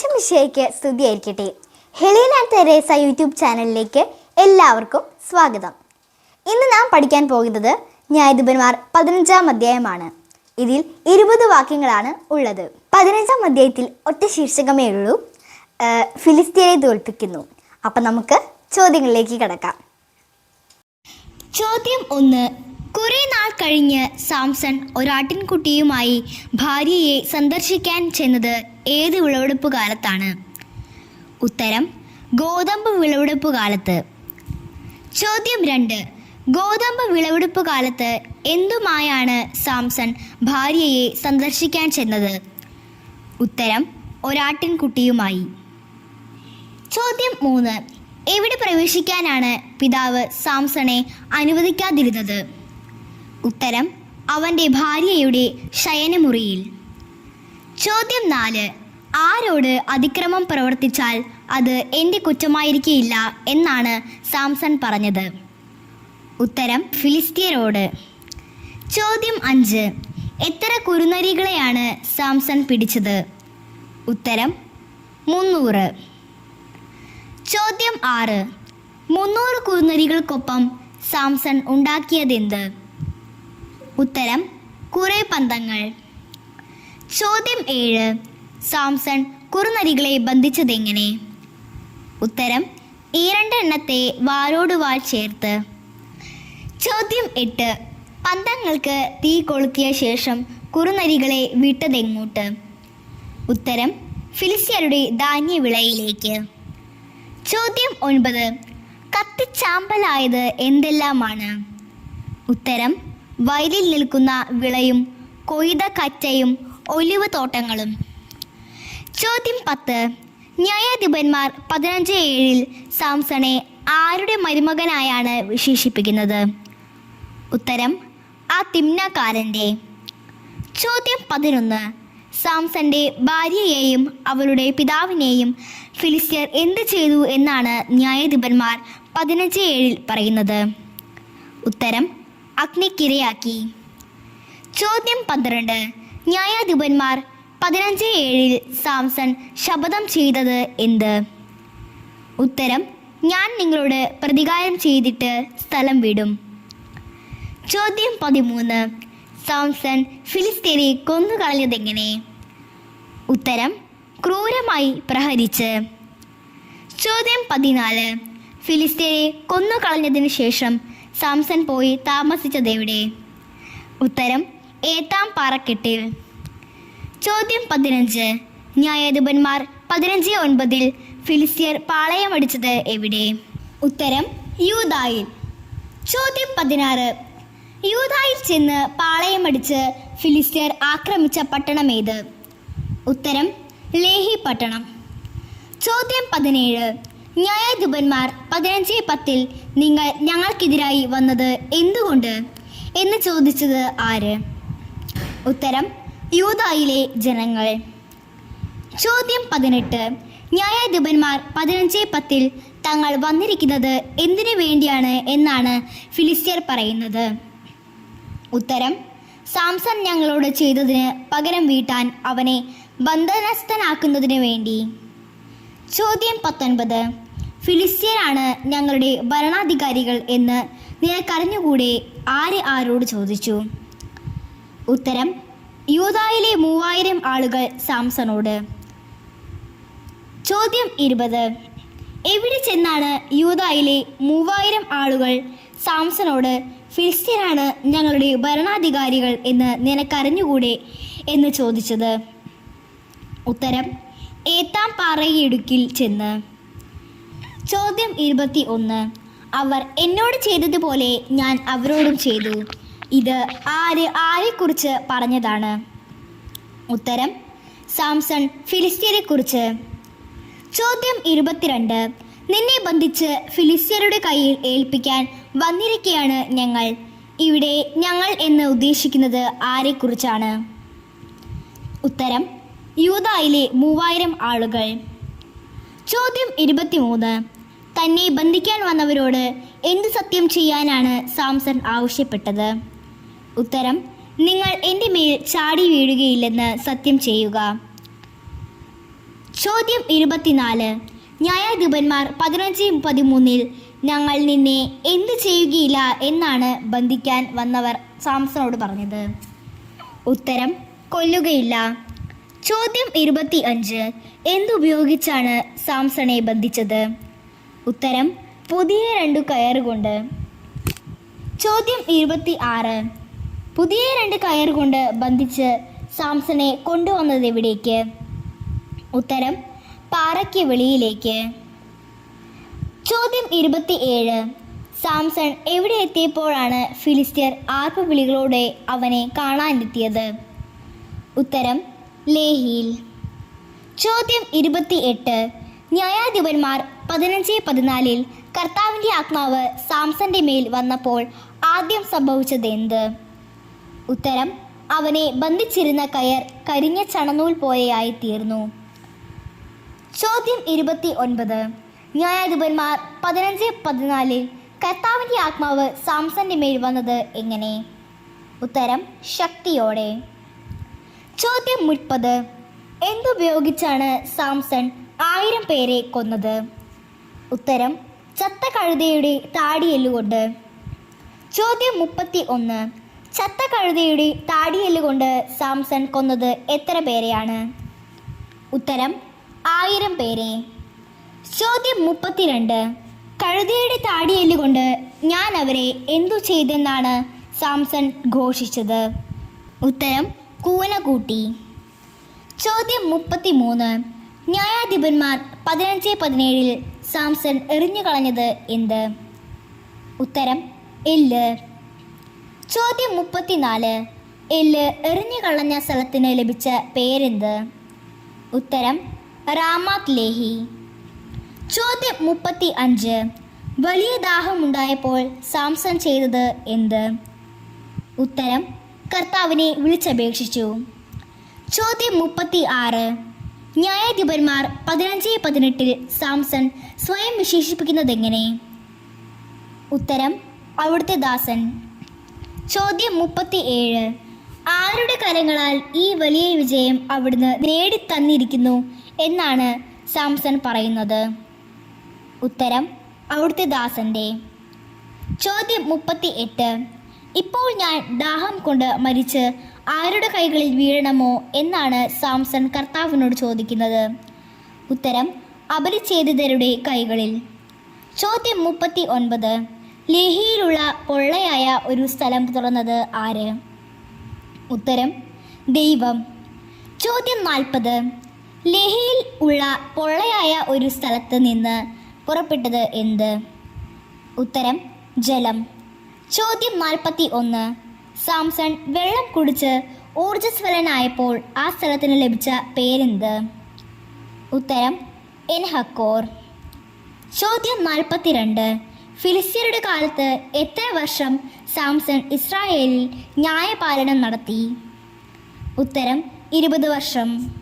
ഈശമിഷയ്ക്ക് സ്തുതിയായിരിക്കട്ടെ. Helena Teresa YouTube ചാനലിലേക്ക് എല്ലാവർക്കും സ്വാഗതം. ഇന്ന് നാം പഠിക്കാൻ പോകുന്നത് ന്യായാധിപന്മാർ പതിനഞ്ചാം അധ്യായമാണ്. ഇതിൽ ഇരുപത് വാക്യങ്ങളാണ് ഉള്ളത്. പതിനഞ്ചാം അധ്യായത്തിൽ ഒറ്റ ശീർഷകമേ ഉള്ളൂ. ഫിലിസ്തീനെ തോൽപ്പിക്കുന്നു. അപ്പം നമുക്ക് ചോദ്യങ്ങളിലേക്ക് കിടക്കാം. ചോദ്യം ഒന്ന് കുറെ നാൾ കഴിഞ്ഞ് സാംസൺ ഒരാട്ടിൻകുട്ടിയുമായി ഭാര്യയെ സന്ദർശിക്കാൻ ചെന്നത് ഏത് വിളവെടുപ്പ് കാലത്താണ്? ഉത്തരം ഗോതമ്പ് വിളവെടുപ്പ് കാലത്ത്. ചോദ്യം രണ്ട് ഗോതമ്പ് വിളവെടുപ്പ് കാലത്ത് എന്തുമായാണ് സാംസൺ ഭാര്യയെ സന്ദർശിക്കാൻ ചെന്നത്? ഉത്തരം ഒരാട്ടിൻകുട്ടിയുമായി. ചോദ്യം മൂന്ന് എവിടെ പ്രവേശിക്കാനാണ് പിതാവ് സാംസണെ അനുവദിക്കാതിരുന്നത്? ഉത്തരം അവന്റെ ഭാര്യയുടെ ശയനമുറിയിൽ. ചോദ്യം നാല് ആരോട് അതിക്രമം പ്രവർത്തിച്ചാൽ അത് എന്റെ കുറ്റമായിരിക്കില്ല എന്നാണ് സാംസൺ പറഞ്ഞത്. ഉത്തരം ഫിലിസ്തീനോട് ചോദ്യം അഞ്ച് എത്ര കുരുനരികളെയാണ് സാംസൺ പിടിച്ചത്? ഉത്തരം മുന്നൂറ്. ചോദ്യം ആറ് മുന്നൂറ് കുരുനരികൾക്കൊപ്പം സാംസൺ ഉണ്ടാക്കിയതെന്ത്? ഉത്തരം കുറെ പന്തങ്ങൾ. ചോദ്യം ഏഴ് സാംസൺ കുറുനരികളെ ബന്ധിച്ചതെങ്ങനെ? ഉത്തരം ഈ വാരോട് വാൾ ചേർത്ത്. ചോദ്യം എട്ട് പന്തങ്ങൾക്ക് തീ കൊളുത്തിയ ശേഷം കുറുനരികളെ വിട്ടതെങ്ങോട്ട്? ഉത്തരം ഫിലിസ്യരുടെ ധാന്യവിളയിലേക്ക്. ചോദ്യം ഒൻപത് കത്തിച്ചാമ്പലായത് എന്തെല്ലാമാണ്? ഉത്തരം വയലിൽ നിൽക്കുന്ന വിളയും കൊയ്ത കറ്റയും ഒലിവ് തോട്ടങ്ങളും. ചോദ്യം പത്ത്. ന്യായാധിപന്മാർ പതിനഞ്ച് ഏഴിൽ സാംസണെ ആരുടെ മരുമകനായാണ് വിശേഷിപ്പിക്കുന്നത്? ഉത്തരം ആ തിമ്നക്കാരന്റെ. ചോദ്യം പതിനൊന്ന്. സാംസന്റെ ഭാര്യയെയും അവളുടെ പിതാവിനെയും ഫിലിസ്റ്റിയർ എന്ത് ചെയ്തു എന്നാണ് ന്യായാധിപന്മാർ പതിനഞ്ച് ഏഴിൽ പറയുന്നത്? ഉത്തരം അഗ്നിക്കിരയാക്കി. ചോദ്യം പന്ത്രണ്ട്. ന്യായാധിപന്മാർ പതിനഞ്ച് ഏഴിൽ സാംസൺ ശപഥം ചെയ്തത് എന്ത്? ഉത്തരം ഞാൻ നിങ്ങളോട് പ്രതികാരം ചെയ്തിട്ട് സ്ഥലം വിടും. ചോദ്യം പതിമൂന്ന്. സാംസൺ ഫിലിസ്തീനെ കൊന്നുകളഞ്ഞതെങ്ങനെ? ഉത്തരം ക്രൂരമായി പ്രഹരിച്ച്. ചോദ്യം പതിനാല്. ഫിലിസ്തീനെ കൊന്നുകളഞ്ഞതിന് ശേഷം സാംസൺ പോയി താമസിച്ചതെവിടെ ഉത്തരം ഏത്താം പാറക്കെട്ടിൽ. ചോദ്യം പതിനഞ്ച്. ന്യായാധിപന്മാർ പതിനഞ്ച് ഒൻപതിൽ ഫിലിസ്തീർ പാളയമടിച്ചത് എവിടെ? ഉത്തരം യൂതായിൽ ചോദ്യം പതിനാറ്. യൂതായിൽ ചെന്ന് പാളയമടിച്ച് ഫിലിസ്തീർ ആക്രമിച്ച പട്ടണം പട്ടണമേത് ഉത്തരം ലേഹി പട്ടണം. ചോദ്യം പതിനേഴ്. ന്യായാധിപന്മാർ പതിനഞ്ച് പത്തിൽ നിങ്ങൾ ഞങ്ങൾക്കെതിരായി വന്നത് എന്തുകൊണ്ട്? എന്ന് ചോദിച്ചത് ആര്? ഉത്തരം യൂതായിലെ ജനങ്ങൾ. ചോദ്യം പതിനെട്ട്. ന്യായാധിപന്മാർ പതിനഞ്ച് പത്തിൽ തങ്ങൾ വന്നിരിക്കുന്നത് എന്തിനു വേണ്ടിയാണ് എന്നാണ് ഫിലിസ്ത്യർ പറയുന്നത്. ഉത്തരം സാംസൺ ഞങ്ങളോട് ചെയ്തതിന് പകരം വീട്ടാൻ അവനെ ബന്ധനസ്ഥനാക്കുന്നതിന് വേണ്ടി. ചോദ്യം പത്തൊൻപത്. ഫിലിസ്തീനാണ് ഞങ്ങളുടെ ഭരണാധികാരികൾ എന്ന് നിനക്കറിഞ്ഞുകൂടെ ആര് ആരോട് ചോദിച്ചു? ഉത്തരം യൂതായിലെ മൂവായിരം ആളുകൾ സാംസണോട്. ചോദ്യം ഇരുപത്. എവിടെ ചെന്നാണ് യൂതായിലെ മൂവായിരം ആളുകൾ സാംസണോട് ഫിലിസ്തീനാണ് ഞങ്ങളുടെ ഭരണാധികാരികൾ എന്ന് നിനക്കറിഞ്ഞുകൂടെ എന്ന് ചോദിച്ചത്? ഉത്തരം ഏത്താം പാറയിടുക്കിൽ ചെന്ന്. ചോദ്യം ഇരുപത്തി ഒന്ന് അവർ എന്നോട് ചെയ്തതുപോലെ ഞാൻ അവരോടും ചെയ്തു. ഇത് ആര് ആരെക്കുറിച്ച് പറഞ്ഞതാണ്? ഉത്തരം സാംസൺ ഫിലിസ്തീനെക്കുറിച്ച് ചോദ്യം ഇരുപത്തിരണ്ട്. നിന്നെ ബന്ധിച്ച് ഫിലിസ്തീനയുടെ കയ്യിൽ ഏൽപ്പിക്കാൻ വന്നിരിക്കുകയാണ് ഞങ്ങൾ. ഇവിടെ ഞങ്ങൾ എന്ന് ഉദ്ദേശിക്കുന്നത് ആരെക്കുറിച്ചാണ്? ഉത്തരം യൂതായിലെ മൂവായിരം ആളുകൾ. ചോദ്യം ഇരുപത്തിമൂന്ന്. തന്നെ ബന്ധിക്കാൻ വന്നവരോട് എന്ത് സത്യം ചെയ്യാനാണ് സാംസൺ ആവശ്യപ്പെട്ടത്? ഉത്തരം നിങ്ങൾ എന്റെ മേൽ ചാടി വീഴുകയില്ലെന്ന് സത്യം ചെയ്യുക. ചോദ്യം ഇരുപത്തിനാല്. ന്യായാധിപന്മാർ പതിനഞ്ച് പതിമൂന്നിൽ ഞങ്ങൾ നിന്നെ എന്ത് ചെയ്യുകയില്ല എന്നാണ് ബന്ധിക്കാൻ വന്നവർ സാംസണോട് പറഞ്ഞത്. ഉത്തരം കൊല്ലുകയില്ല. ചോദ്യം ഇരുപത്തി അഞ്ച് എന്തുപയോഗിച്ചാണ് സാംസണെ ബന്ധിച്ചത്? ഉത്തരം പുതിയ രണ്ടു കയറുകൊണ്ട്. ചോദ്യം ഇരുപത്തി ആറ് പുതിയ രണ്ട് കയറുകൊണ്ട് ബന്ധിച്ച് സാംസണെ കൊണ്ടുവന്നത് എവിടേക്ക്? ഉത്തരം പാറയ്ക്ക് വെളിയിലേക്ക്. ചോദ്യം ഇരുപത്തി ഏഴ് സാംസൺ എവിടെ എത്തിയപ്പോഴാണ് ഫിലിസ്തീർ ആർപ്പുവിളികളോടെ അവനെ കാണാനെത്തിയത്? ഉത്തരം ലേഹിയിൽ. ചോദ്യം ഇരുപത്തി എട്ട് ന്യായാധിപന്മാർ പതിനഞ്ച് പതിനാലിൽ കർത്താവിന്റെ ആത്മാവ് സാംസന്റെ മേൽ വന്നപ്പോൾ ആദ്യം സംഭവിച്ചത് എന്ത് ഉത്തരം അവനെ ബന്ധിച്ചിരുന്ന കയർ കരിഞ്ഞ ചണനൂൽ പോലെയായി തീർന്നു. ചോദ്യം ഇരുപത്തി ഒൻപത് ന്യായാധിപന്മാർ പതിനഞ്ച് പതിനാലിൽ കർത്താവിന്റെ ആത്മാവ് സാംസന്റെ മേൽ വന്നത് എങ്ങനെ? ഉത്തരം ശക്തിയോടെ. ചോദ്യം മുപ്പത്. എന്തുപയോഗിച്ചാണ് സാംസൺ ആയിരം പേരെ കൊന്നത്? ഉത്തരം ചത്ത കഴുതയുടെ താടിയെല്ലുകൊണ്ട്. ചോദ്യം മുപ്പത്തി ഒന്ന് ചത്ത കഴുതയുടെ താടിയെല്ലുകൊണ്ട് സാംസൺ കൊന്നത് എത്ര പേരെയാണ്? ഉത്തരം ആയിരം പേരെ. ചോദ്യം മുപ്പത്തിരണ്ട്. കഴുതയുടെ താടിയെല്ലുകൊണ്ട് ഞാൻ അവരെ എന്തു ചെയ്തെന്നാണ് സാംസൺ ഘോഷിച്ചത്? ഉത്തരം കൂന കൂട്ടി ചോദ്യം മുപ്പത്തിമൂന്ന്. ന്യായാധിപന്മാർ പതിനഞ്ച് പതിനേഴിൽ സാംസൺ എറിഞ്ഞു കളഞ്ഞത് എന്ത്? ഉത്തരം എല്ല്. ചോദ്യം മുപ്പത്തിനാല്. എല്ല് എറിഞ്ഞു കളഞ്ഞ സ്ഥലത്തിന് ലഭിച്ച പേരെന്ത്? ഉത്തരം റാമാത് ലേഹി. ചോദ്യം മുപ്പത്തി അഞ്ച് വലിയ ദാഹമുണ്ടായപ്പോൾ സാംസൺ ചെയ്തത് എന്ത്? ഉത്തരം കർത്താവിനെ വിളിച്ചപേക്ഷിച്ചു. ചോദ്യം മുപ്പത്തി ആറ് ന്യായാധിപന്മാർ പതിനഞ്ച് പതിനെട്ടിൽ സാംസൺ സ്വയം വിശേഷിപ്പിക്കുന്നതെങ്ങനെ? ഉത്തരം അവിടുത്തെ ദാസൻ. ചോദ്യം മുപ്പത്തി ഏഴ് ആരുടെ കരങ്ങളാൽ ഈ വലിയ വിജയം അവിടുന്ന് നേടിത്തന്നിരിക്കുന്നു എന്നാണ് സാംസൺ പറയുന്നത്? ഉത്തരം അവിടുത്തെ ദാസന്റെ ചോദ്യം മുപ്പത്തി എട്ട് ഇപ്പോൾ ഞാൻ ദാഹം കൊണ്ട് മരിച്ച് ആരുടെ കൈകളിൽ വീഴണമോ എന്നാണ് സാംസൺ കർത്താവിനോട് ചോദിക്കുന്നത്. ഉത്തരം അപരിച്ഛേദിതരുടെ കൈകളിൽ. ചോദ്യം മുപ്പത്തി ഒൻപത് ലേഹിയിലുള്ള പൊള്ളയായ ഒരു സ്ഥലം തുറന്നത് ആര്? ഉത്തരം ദൈവം. ചോദ്യം നാൽപ്പത്. ലേഹിയിൽ ഉള്ള പൊള്ളയായ ഒരു സ്ഥലത്ത് നിന്ന് പുറപ്പെട്ടത് എന്ത്? ഉത്തരം ജലം. ചോദ്യം നാൽപ്പത്തി ഒന്ന്. സാംസൺ വെള്ളം കുടിച്ച് ഊർജസ്വലനായപ്പോൾ ആ സ്ഥലത്തിന് ലഭിച്ച പേരെന്ത്? ഉത്തരം എൻഹക്കോർ. ചോദ്യം നാൽപ്പത്തിരണ്ട്. ഫിലിസ്തീനയുടെ കാലത്ത് എത്ര വർഷം സാംസൺ ഇസ്രായേലിൽ ന്യായപാലനം നടത്തി? ഉത്തരം ഇരുപത് വർഷം.